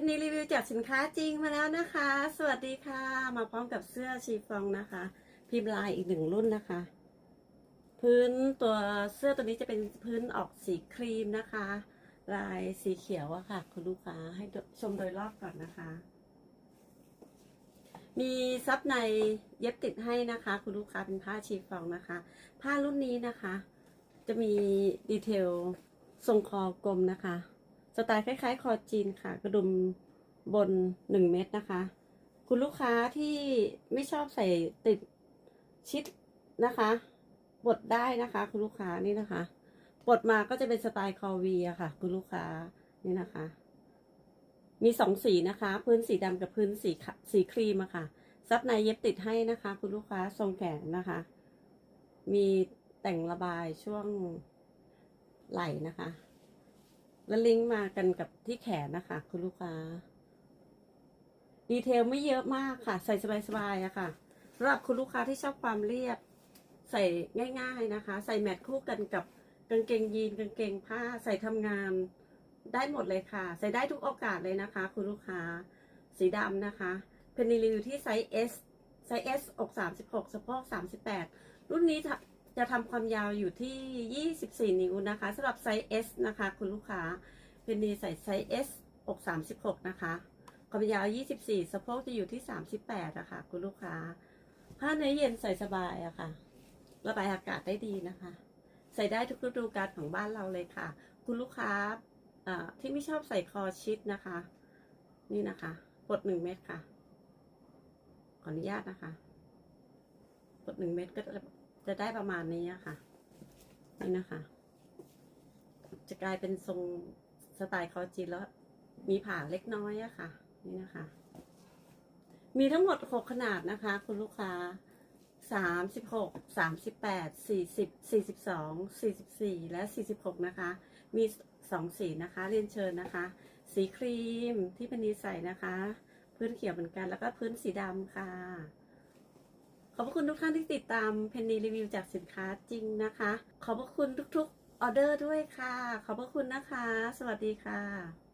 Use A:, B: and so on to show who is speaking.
A: นนีรีวิวจากสินค้าจริงมาแล้วนะคะ สวัสดีค่ะ มาพร้อมกับเสื้อชีฟองนะคะ พิมพ์ลายอีกหนึ่งรุ่นนะคะ พื้นตัวเสื้อตัวนี้จะเป็นพื้นออกสีครีมนะคะ ลายสีเขียวอะค่ะ คุณลูกค้าให้ชมโดยรอบก่อนนะคะ มีซับในเย็บติดให้นะคะ คุณลูกค้าเป็นผ้าชีฟองนะคะ ผ้ารุ่นนี้นะคะ จะมีดีเทลทรงคอกลมนะคะ สไตล์คล้าย ๆ คอจีนค่ะ กระดุมบน1เม็ดนะคะ คุณลูกค้าที่ไม่ชอบใส่ติดชิดนะคะบดได้นะคะ คุณลูกค้านี่นะคะบดมาก็จะเป็นสไตล์คอวีอะค่ะ คุณลูกค้านี่นะคะ มีสองสีนะคะ พื้นสีดำกับพื้นสีสีครีมอะค่ะ ซับในเย็บติดให้นะคะ คุณลูกค้าทรงแขนนะคะ มีแต่งระบายช่วงไหล่นะคะ แล้วลิงก์มากันกับที่แขนนะคะ คุณลูกค้า ดีเทลไม่เยอะมากค่ะ ใส่สบายๆอะค่ะสำหรับคุณลูกค้าที่ชอบความเรียบ ใส่ง่ายๆนะคะ ใส่แมทคู่กันกับกางเกงยีนกางเกงผ้า ใส่ทำงานได้หมดเลยค่ะ ใส่ได้ทุกโอกาสเลยนะคะ คุณลูกค้า สีดำนะคะเพนนีรีวิวที่ไซส์ S ไซส์ S อก36สะโพก38 รุ่นนี้ จะทำความยาวอยู่ที่ 24 นิ้วนะคะสำหรับไซส์ S นะคะ คุณลูกค้าเพนนีใส่ไซส์ S อก36 นะคะ ความยาว 24 สะโพกจะอยู่ที่ 38อะค่ะคุณลูกค้า ผ้าเนื้อเย็นใส่สบายอะค่ะ ระบายอากาศได้ดีนะคะ ใส่ได้ทุกฤดูกาลของบ้านเราเลยค่ะ คุณลูกค้าอ่าที่ไม่ชอบใส่คอชิดนะคะ นี่นะคะกดหนึ่งเม็ดค่ะ ขออนุญาตนะคะกดหนึ่งเม็ดก็ จะได้ประมาณนี้อะค่ะ นี่นะคะ จะกลายเป็นทรงสไตล์คอจีนแล้ว มีผ่าเล็กน้อยอะค่ะ นี่นะคะ มีทั้งหมดหกขนาดนะคะ คุณลูกค้าสามสิบหกสามสิบแปดสี่สิบสี่สิบสองสี่สิบสี่และสี่สิบหกนะคะ มีสองสีนะคะ เรียนเชิญนะคะ สีครีมที่เป็นนีใส่นะคะ พื้นเขียวเหมือนกัน แล้วก็พื้นสีดำค่ะ ขอบพระคุณทุกท่านที่ติดตามเพนนีรีวิวจากสินค้าจริงนะคะ ขอบพระคุณทุกๆออเดอร์ด้วยค่ะ ขอบพระคุณนะคะ สวัสดีค่ะ